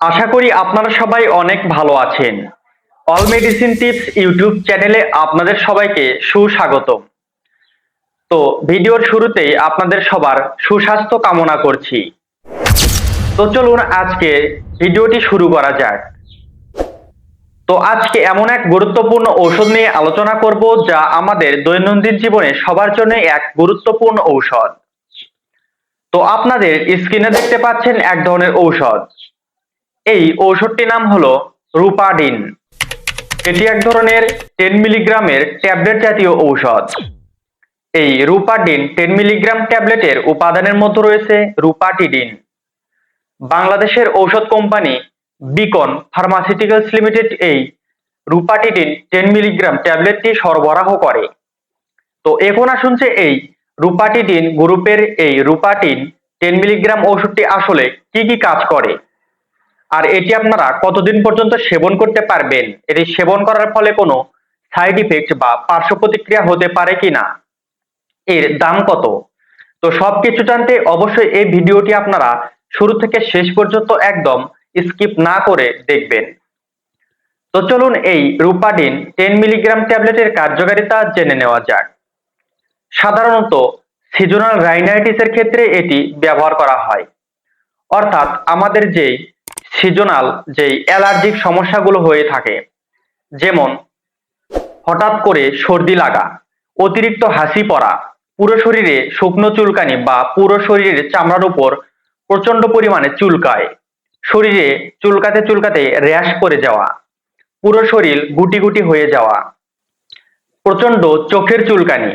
আশা করি আপনারা সবাই অনেক ভালো আছেন। অল মেডিসিন টিপস ইউটিউব চ্যানেলে আপনাদের সবাইকে সুস্বাগত তো ভিডিওর শুরুতেই আপনাদের সবার সুস্বাস্থ্য কামনা করছি। তো চলুন আজকে ভিডিওটি শুরু করা যাক। তো আজকে এমন এক গুরুত্বপূর্ণ ঔষধ নিয়ে আলোচনা করব যা আমাদের দৈনন্দিন জীবনে সবার জন্য এক গুরুত্বপূর্ণ ঔষধ। তো আপনাদের স্ক্রিনে দেখতে পাচ্ছেন এক ধরনের ঔষধ। এই ঔষধটির নাম হলো রুপাডিন। এটি এক ধরনের টেন মিলিগ্রামের ট্যাবলেট জাতীয় ঔষধ। এই রুপাডিন টেন মিলিগ্রাম ট্যাবলেটের উপাদানের মধ্যে রয়েছে রুপাটিডিন। বাংলাদেশের ঔষধ কোম্পানি বিকন ফার্মাসিউটিক্যালস লিমিটেড এই রুপাটিডিন টেন মিলিগ্রাম ট্যাবলেটটি সরবরাহ করে। তো এখন আসুন যে এই রুপাটিডিন গ্রুপের এই রুপাটিন টেন মিলিগ্রাম ওষুধটি আসলে কি কি কাজ করে। আর এটি আপনারা কতদিন পর্যন্ত সেবন করতে পারবেন? এটি সেবন করার ফলে কোনো সাইড ইফেক্ট বা পার্শ্ব প্রতিক্রিয়া হতে পারে কিনা? এর দাম কত? তো সবকিছু জানতে অবশ্যই এই ভিডিওটি আপনারা শুরু থেকে শেষ পর্যন্ত একদম স্কিপ না করে দেখবেন। তো চলুন এই রুপাডিন টেন মিলিগ্রাম ট্যাবলেটের কার্যকারিতা জেনে নেওয়া যাক। সাধারণত সিজনাল রাইনাইটিসের ক্ষেত্রে এটি ব্যবহার করা হয়। অর্থাৎ আমাদের যেই সিজনাল যেই অ্যালার্জিক সমস্যাগুলো হয়ে থাকে, যেমন হঠাৎ করে সর্দি লাগা, অতিরিক্ত হাসি পড়া, পুরো শরীরে শুকনো চুলকানি বা পুরো শরীরের চামড়ার উপর প্রচণ্ড পরিমাণে চুলকায়। শরীরে চুলকাতে চুলকাতে র্যাশ পড়ে যাওয়া, পুরো শরীর গুটি গুটি হয়ে যাওয়া প্রচণ্ড চোখের চুলকানি।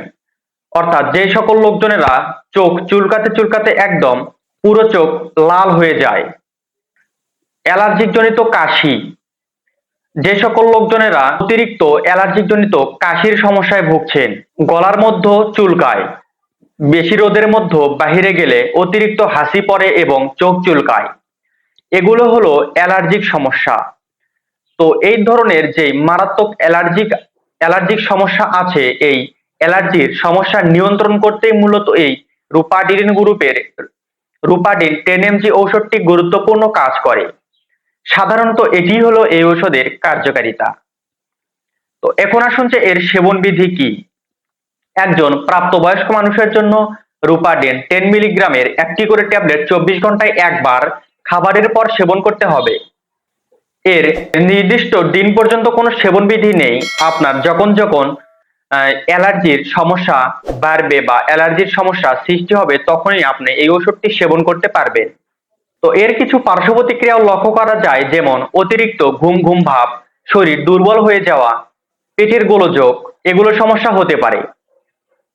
অর্থাৎ যে সকল লোকজনেরা চোখ চুলকাতে চুলকাতে একদম পুরো চোখ লাল হয়ে যায়। অ্যালার্জিক জনিত কাশি। যে সকল লোকজনেরা অতিরিক্ত অ্যালার্জিক জনিত কাশির সমস্যায় ভুগছেন, গলার মধ্যে চুলকায় বেশি রোদের মধ্যে বাহিরে গেলে অতিরিক্ত হাসি পড়ে এবং চোখ চুলকায় এগুলো হলো অ্যালার্জিক সমস্যা। তো এই ধরনের যে মারাত্মক অ্যালার্জিক অ্যালার্জিক সমস্যা আছে, এই অ্যালার্জির সমস্যা নিয়ন্ত্রণ করতেই মূলত এই রুপাডিন গ্রুপের, রুপাডিন টেন এমজি ঔষধটি গুরুত্বপূর্ণ কাজ করে। সাধারণত এটি হলো এই ঔষধের কার্যকারিতা। তো এখন আসুন যে এর সেবন বিধি কি? একজন প্রাপ্তবয়স্ক মানুষের জন্য রুপাডিন টেন মিলিগ্রামের একটি করে ট্যাবলেট চব্বিশ ঘন্টায় একবার খাবারের পর সেবন করতে হবে। এর নির্দিষ্ট দিন পর্যন্ত কোনো সেবন বিধি নেই। আপনার যখন যখন অ্যালার্জির সমস্যা বাড়বে বা অ্যালার্জির সমস্যা সৃষ্টি হবে, তখনই আপনি এই ওষুধটি সেবন করতে পারবেন। তো এর কিছু পার্শ্ব প্রতিক্রিয়াও লক্ষ্য করা যায়, যেমন অতিরিক্ত ঘুম ঘুম ভাব, শরীর দুর্বল হয়ে যাওয়া, পেটের গোলযোগ, এগুলো সমস্যা হতে পারে।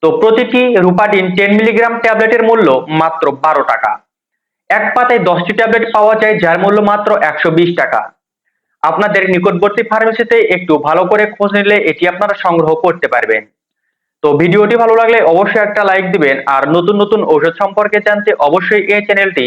তো প্রতিটি রুপাডিন টেন মিলিগ্রাম ট্যাবলেটের মূল্য মাত্র বারো টাকা। এক পাতায় দশটি ট্যাবলেট পাওয়া যায়, যার মূল্য মাত্র একশো বিশ টাকা। আপনাদের নিকটবর্তী ফার্মেসিতে একটু ভালো করে খোঁজ নিলে এটি আপনারা সংগ্রহ করতে পারবেন। তো ভিডিওটি ভালো লাগলে অবশ্যই একটা লাইক দিবেন, আর নতুন নতুন ঔষধ সম্পর্কে জানতে অবশ্যই এই চ্যানেলটি